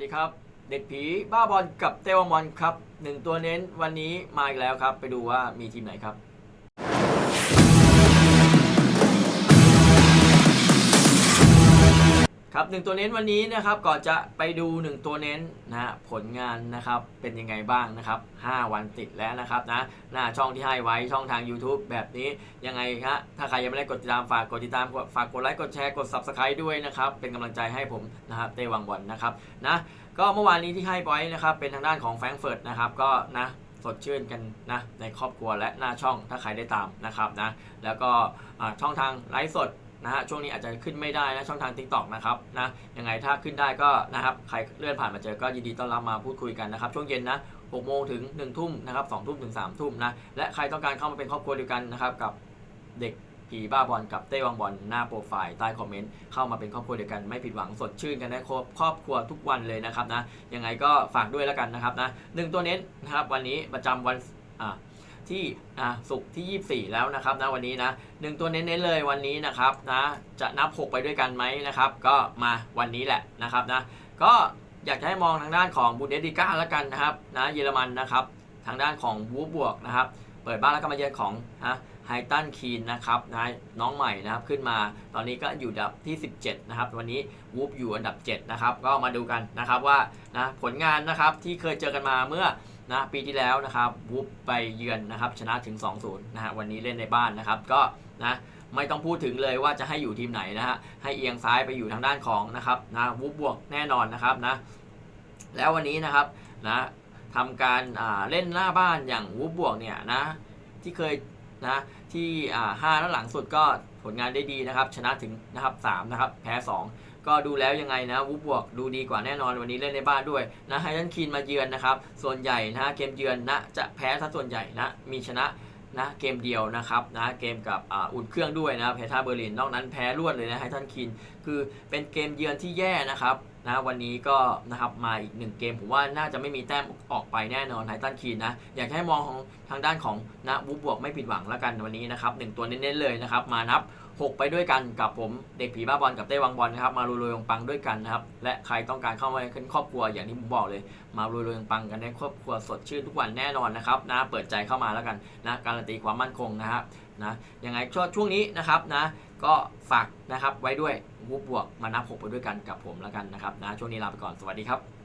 ดีครับ เด็กผีบ้าบอลกับเตวังบอลครับหนึ่งตัวเน้นวันนี้มาอีกแล้วครับ ไปดูว่ามีทีมไหนครับ ครับหนึ่งตัวเน้นวันนี้นะครับก่อนจะไปดูหนึ่งตัวเน้นนะผลงานนะครับเป็นยังไงบ้างนะครับ 5 วันติดแล้วนะครับนะหน้าช่องที่ให้ไว้ช่องทาง YouTube แบบนี้ยังไงฮะถ้าใครยังไม่ได้กดติดตามฝากกดติดตามกดฝากกดไลค์กดแชร์กด Subscribe ด้วยนะครับเป็นกำลังใจให้ผมนะครับเต้วังบอลนะครับนะก็เมื่อวานนี้ที่ให้ไว้นะครับเป็นทางด้านของแฟรงเฟิร์ตนะครับก็นะสดชื่นกันนะในครอบครัวและหน้าช่องถ้าใครได้ตามนะครับนะแล้วก็ช่องทางไลฟ์สด นะฮะช่วงนี้อาจจะขึ้นไม่ได้นะช่องทาง Tik t o อกนะครับนะยังไงถ้าขึ้นได้ก็นะครับใครเลื่อนผ่านมาเจอก็ยินดีต้อนรับมาพูดคุยกันนะครับช่วงเย็นนะ6โมงถึง 1 ทุ่มนะครับ2ทุ่มถึง 3 ทุ่มนะและใครต้องการเข้ามาเป็นครอบครัวเดียวกันนะครับกับเด็กผีบ้าบอลกับเต้วังบอลหน้าโปรไฟล์ใต้คอมเมนต์เข้ามาเป็นครอบครัวเดียวกันไม่ผิดหวังสดชื่นกันได้ครบครอบครัวทุกวันเลยนะครับนะยังไงก็ฝากด้วยแล้วกันนะครับนะหนึ่งตัวเน้นนะครับวันนี้ประจำวันอ่า ที่อะศุกร์ที่ 24 แล้วนะครับนะวันนี้นะหนึ่งตัวเน้นๆเลยวันนี้นะครับนะจะนับ 6 ไปด้วยกันไหมนะครับ ก็มาวันนี้แหละนะครับนะก็อยากจะให้มองทางด้านของบุนเดสติก้าล้วกันนะครับนะเยอรมันนะครับ ทางด้านของวูบวกนะครับ เปิดบ้านแล้วก็มาเยือนของนะไฮตันคีนนะครับนะน้องใหม่นะครับขึ้นมาตอนนี้ก็อยู่อันดับที่ 17 นะครับ วันนี้วูฟอยู่อันดับ 7 นะครับ ก็มาดูกันนะครับว่านะผลงานนะครับที่เคยเจอกันมาเมื่อ นะปีที่แล้วนะครับวูฟไปเยือนนะครับชนะถึง 2-0นะฮะวันนี้เล่นในบ้านนะครับก็นะไม่ต้องพูดถึงเลยว่าจะให้อยู่ทีมไหนนะฮะให้เอียงซ้ายไปอยู่ทางด้านของนะครับนะวูฟบวกแน่นอนนะครับนะแล้ววันนี้นะครับนะทำการเล่นหน้าบ้านอย่างวูฟบวกเนี่ยนะที่เคยนะที่ห้าแล้วหลังสุดก็ผลงานได้ดีนะครับชนะถึงนะครับสามนะครับแพ้สอง ก็ดูแล้วยังไงนะวูบวกดูดีกว่าแน่นอนวันนี้เล่นในบ้านด้วยนะไฮทันคีนมาเยือนนะครับ ส่วนใหญ่นะเกมเยือนนะจะแพ้ซะส่วนใหญ่นะมีชนะนะเกมเดียวนะครับนะเกมกับอุ่นเครื่องด้วยนะเพท่าเบอร์ลินนอกนั้นแพ้รวดเลยนะไฮทันคีนคือเป็นเกมเยือนที่แย่นะครับนะวันนี้ก็นะครับมาอีกหนึ่งเกมผมว่าน่าจะไม่มีแต้มออกไปแน่นอนไฮทันคีนนะอยากให้มองของทางด้านของนะวูบวกไม่ผิดหวังแล้วกันวันนี้นะครับหนึ่งตัวเน้นๆเลยนะครับมานับ 6 ไปด้วยกันกับผมเด็กผีบ้าบอลกับเต้วังบอลนะครับมารวยๆปังด้วยกันนะครับและใครต้องการเข้ามาเป็นครอบครัวอย่างที่ผมบอกเลย มารวยๆปังกันในครอบครัวสดชื่นทุกวันแน่นอนนะครับนะเปิดใจเข้ามาแล้วกันนะการันตีความมั่นคงนะครับนะยังไงช่วงช่วงนี้นะครับนะ ก็ฝากนะครับไว้ด้วยวูบบวกมานับ6ไปด้วยกันกับผมแล้วกันนะครับนะช่วงนี้ลาไปก่อนสวัสดีครับ